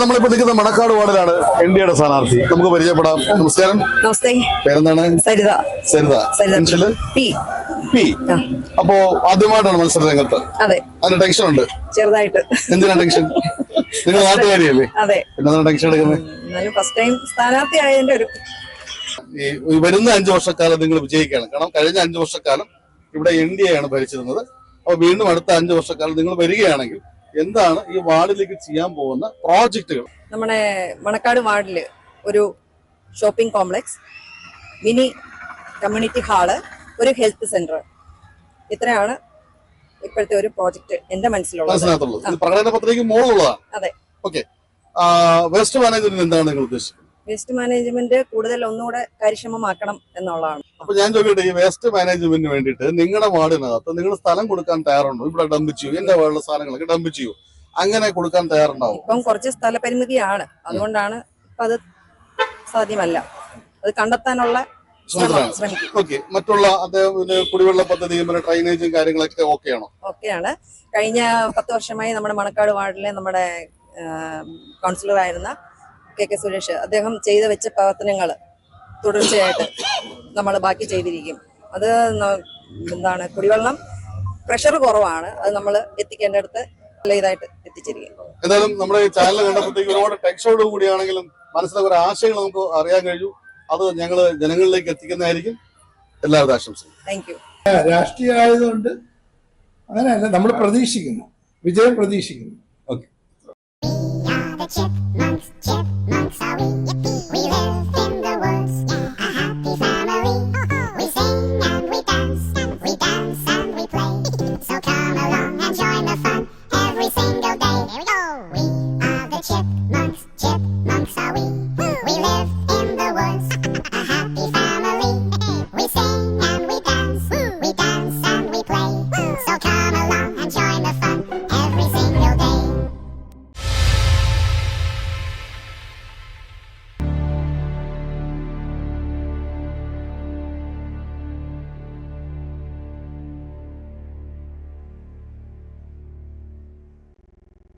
നമ്മളിപ്പോ നിൽക്കുന്ന മണക്കാട് വാർഡിലാണ് എൻ ഡിയുടെ സ്ഥാനാർത്ഥി. നമുക്ക് പരിചയപ്പെടാം. നമസ്കാരം. നമസ്തേ. പേരെന്താണ്? സരിത. സരിത. സരിത. പി. പി. അപ്പോ ആദ്യമായിട്ടാണ് മത്സര രംഗത്ത്. അതെ. അതിന് ടെൻഷൻ ഉണ്ട്? ചെറുതായിട്ട്. എന്തിനാ ടെൻഷൻ നിങ്ങൾ നാട്ടുകാരിയല്ലേ? അതെ. എന്താണ് ടെൻഷൻ എടുക്കുന്നത്? ഫസ്റ്റ് ടൈം സ്ഥാനാർത്ഥി ആയതിന്റെ ഒരു ഈ ഈ വരുന്ന അഞ്ചു വർഷക്കാലം നിങ്ങൾ വിജയിക്കുകയാണ്. കാരണം കഴിഞ്ഞ അഞ്ചു വർഷക്കാലം ഇവിടെ എൻ ഡി എ ആണ് ഭരിച്ചിരുന്നത്. അപ്പൊ വീണ്ടും അടുത്ത അഞ്ചു വർഷക്കാലം നിങ്ങൾ വരികയാണെങ്കിൽ എന്താണ് ഈ വാർഡിലേക്ക് ചെയ്യാൻ പോകുന്ന പ്രോജക്റ്റുകൾ? നമ്മുടെ മണക്കാട് വാർഡിൽ ഒരു shopping complex mini community hall ഒരു ഹെൽത്ത് സെന്റർ. ഇത്രയാണ് ഇപ്പോഴത്തെ ഒരു പ്രോജക്റ്റ് എന്റെ മനസ്സിലുള്ളത്. പ്രകടന പത്രിക മോളുള്ളതാണ് അതെ. ഓക്കെ. വേസ്റ്റ് മാനേജ്മെന്റ് എന്താണ് നിങ്ങൾ ഉദ്ദേശിക്കുന്നത്? വേസ്റ്റ് മാനേജ്മെന്റ് കൂടുതൽ ഒന്നുകൂടെ കാര്യക്ഷമമാക്കണം എന്നുള്ളതാണ്. അപ്പൊ ഞാൻ ചോദിക്കട്ടെ ഈ വേസ്റ്റ് മാനേജ്മെന്റിന് വേണ്ടിയിട്ട് നിങ്ങളുടെ വാർഡിനകത്ത് നിങ്ങൾ സ്ഥലം കൊടുക്കാൻ തയ്യാറുണ്ടോ? ഇവിടെ ഡംപ് ചെയ്യൂ എന്റെ വാർഡിലെ സാധനങ്ങളൊക്കെ ഡംപ് ചെയ്യൂ. അങ്ങനെ കൊടുക്കാൻ തയ്യാറുണ്ടാവും? ഇപ്പം കുറച്ച് സ്ഥലപരിമിതിയാണ്. അതുകൊണ്ടാണ് ഇപ്പൊ അത് സാധ്യമല്ല. അത് കണ്ടെത്താനുള്ള ഓക്കെ മറ്റുള്ള കുടിവെള്ള പദ്ധതിയും പിന്നെ ഡ്രൈനേജും കാര്യങ്ങളൊക്കെ ഓക്കെയാണോ? ഓക്കെയാണ്. കഴിഞ്ഞ പത്ത് വർഷമായി നമ്മുടെ മണക്കാട് വാർഡിലെ നമ്മുടെ കൗൺസിലറായിരുന്ന കെ കെ സുരേഷ് അദ്ദേഹം ചെയ്തു വെച്ച പ്രവർത്തനങ്ങൾ തുടർച്ചയായിട്ട് നമ്മൾ ബാക്കി ചെയ്തിരിക്കും. അത് എന്താണ് കുടിവെള്ളം പ്രഷർ കുറവാണ്. അത് നമ്മൾ എത്തിക്കേണ്ടടുത്ത് നല്ല ഇതായിട്ട് എത്തിച്ചിരിക്കും. എന്തായാലും നമ്മുടെ ഈ ചാനൽ കണ്ടപ്പോഴത്തേക്ക് ഒരുപാട് ടെക്സ്റ്റോട് കൂടിയാണെങ്കിലും മനസ്സിലെ ഒരു ആശയങ്ങൾ നമുക്ക് അറിയാൻ കഴിഞ്ഞു. അത് ഞങ്ങൾ ജനങ്ങളിലേക്ക് എത്തിക്കുന്നതായിരിക്കും. എല്ലാവരും ആശംസയും താങ്ക് യു രാഷ്ട്രീയ ആയതുകൊണ്ട് അങ്ങനെയല്ല നമ്മൾ പ്രതീക്ഷിക്കുന്നു. വിജയം പ്രതീക്ഷിക്കുന്നു. chip.